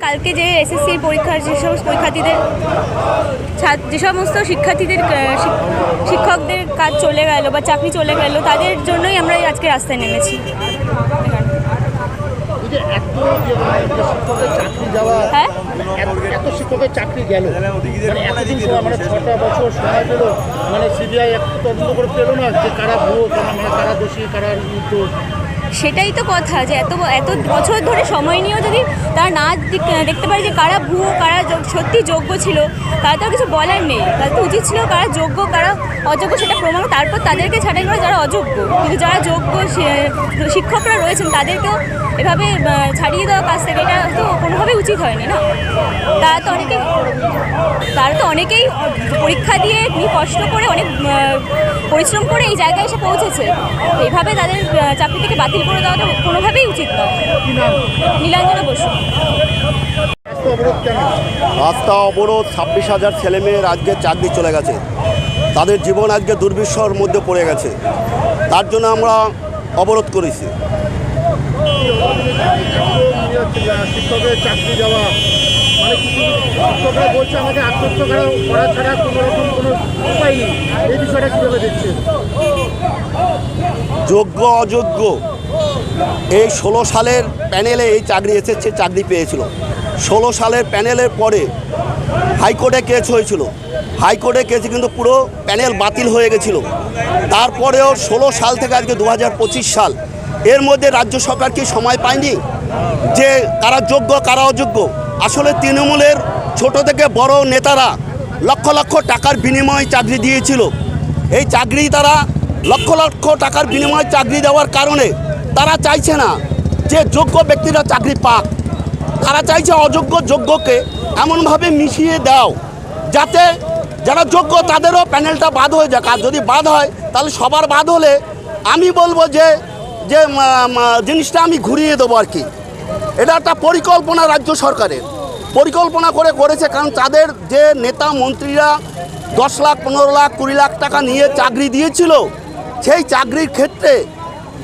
কালকে যে এসএসসি পরীক্ষার যে সমস্ত পরীক্ষার্থীদের ছাত্র- যে সমস্ত শিক্ষার্থীদের শিক্ষকদের কাজ চলে গেল বা চাকরি চলে গেল তাদের জন্যই আমরা আজকে রাস্তায় নেমেছি। মানে হ্যাঁ? এত- শিক্ষকের চাকরি গেল। মানে এতদিন সময় মানে ছটা বছর সময় পেল মানে সিবিআই একটু তদন্ত করে পেল না যে কারা ভুয়ো মানে কারা দোষী কারা নির্দোষ। সেটাই তো কথা যে এত এত বছর ধরে সময় নিয়েও যদি তারা না দেখ- দেখতে পারে যে কারা ভুয়ো, কারা সত্যি যোগ্য ছিল তারা তো কিছু বলার নেই। তাদের তো উচিত ছিল কারা যোগ্য, কারা অযোগ্য সেটা প্রমাণ তারপর তাদেরকে ছাঁটাই করে যারা অযোগ্য, কিন্তু যারা যোগ্য শিক্ষকরা রয়েছেন, তাদেরকেও এভাবে ছাড়িয়ে দেওয়া কাজ থেকে এটা তো কোনোভাবেই উচিত হয়নি না? তারা তো অনেকেই তারা তো অনেকেই পরীক্ষা দিয়ে কষ্ট করে অনেক পরিশ্রম করে এই জায়গায় এসে পৌঁছেছে। এইভাবে তাদের চাকরি থেকে বাতিল করে দেওয়াটা কোনোভাবেই উচিত নয়। নীলাঞ্জনা বসু। রাস্তা অবরোধ, ছাব্বিশ হাজার ছেলেমেয়ের আজকে চাকরি চলে গেছে। তাদের জীবন আজকে দুর্বিষহর মধ্যে পড়ে গেছে। তার জন্য আমরা অবরোধ করেছি। যোগ্য, অযোগ্য। এই ষোলো সালের প্যানেলে এই চাকরি এসেছে, চাকরি পেয়েছিল। ষোলো সালের প্যানেলের পরে হাইকোর্টে কেস হয়েছিল। হাইকোর্টে কেসে কিন্তু পুরো প্যানেল বাতিল হয়ে গেছিল। তারপরেও ষোলো সাল থেকে আজকে দু হাজার পঁচিশ সাল, এর মধ্যে রাজ্য সরকার কি সময় পায়নি? যে কারা যোগ্য, কারা অযোগ্য? আসলে তৃণমূলের ছোট থেকে বড় নেতারা লক্ষ লক্ষ টাকার বিনিময়ে চাকরি দিয়েছিল। এই চাকরি তারা লক্ষ লক্ষ টাকার বিনিময়ে চাকরি দেওয়ার কারণে তারা চাইছে না যে যোগ্য ব্যক্তিরা চাকরি পাক। তারা চাইছে অযোগ্য যোগ্যকে এমনভাবে মিশিয়ে দাও, যাতে যারা যোগ্য তাদেরও প্যানেলটা বাদ হয়ে যাক। আর যদি বাদ হয়, তাহলে সবার বাদ হলে আমি বলব যে যে জিনিসটা আমি ঘুরিয়ে দেবো আর কি। এটা একটা পরিকল্পনা রাজ্য সরকারের। পরিকল্পনা করে করেছে, কারণ তাদের যে নেতা মন্ত্রীরা দশ লাখ, পনেরো লাখ, কুড়ি লাখ টাকা নিয়ে চাকরি দিয়েছিল, সেই চাকরির ক্ষেত্রে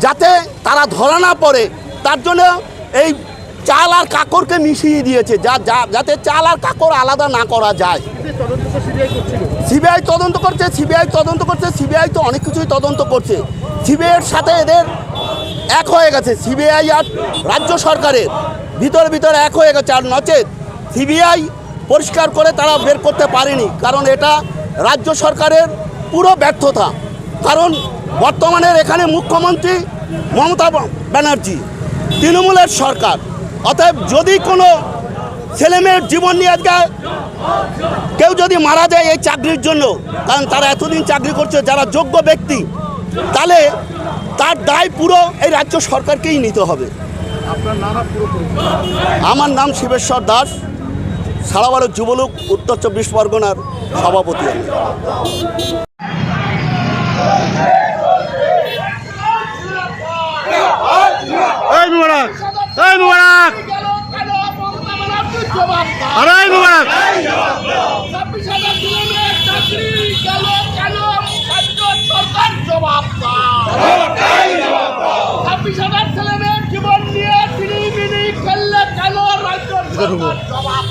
যাতে তারা ধরা না পড়ে। তার জন্য এই চাল আর কাকরকে মিশিয়ে দিয়েছে, যা যা- যাতে চাল আর কাকর আলাদা না করা যায়। সিবিআই তদন্ত করছে, সিবিআই তদন্ত করছে, সিবিআই তো অনেক কিছুই তদন্ত করছে। সিবিআইয়ের সাথে এদের এক হয়ে গেছে, সিবিআই আর রাজ্য সরকারের। ভিতরে ভিতরে এক হয়ে গেছে, আর নচেত সিবিআই পরিষ্কার করে তারা বের করতে পারেনি, কারণ এটা রাজ্য সরকারের পুরো ব্যর্থতা। কারণ বর্তমানের এখানে মুখ্যমন্ত্রী মমতা ব্যানার্জি তৃণমূলের সরকার। অতএব যদি কোনো ছেলেমেয়ের জীবন নিয়ে আজকে কেউ যদি মারা যায় এই চাকরির জন্য কারণ তারা এতদিন চাকরি করছে যারা যোগ্য ব্যক্তি তাহলে তার দায় পুরো এই রাজ্য সরকারকেই নিতে হবে। আমার নাম শিবেশ্বর দাস সারা ভারত যুবলোক উত্তর চব্বিশ পরগনার সভাপতি আমি এই মুবারক এই মুবারক! আরে মুবারক! জীবন নিয়ে তিনি খেললে কেন রাজ্য জবাব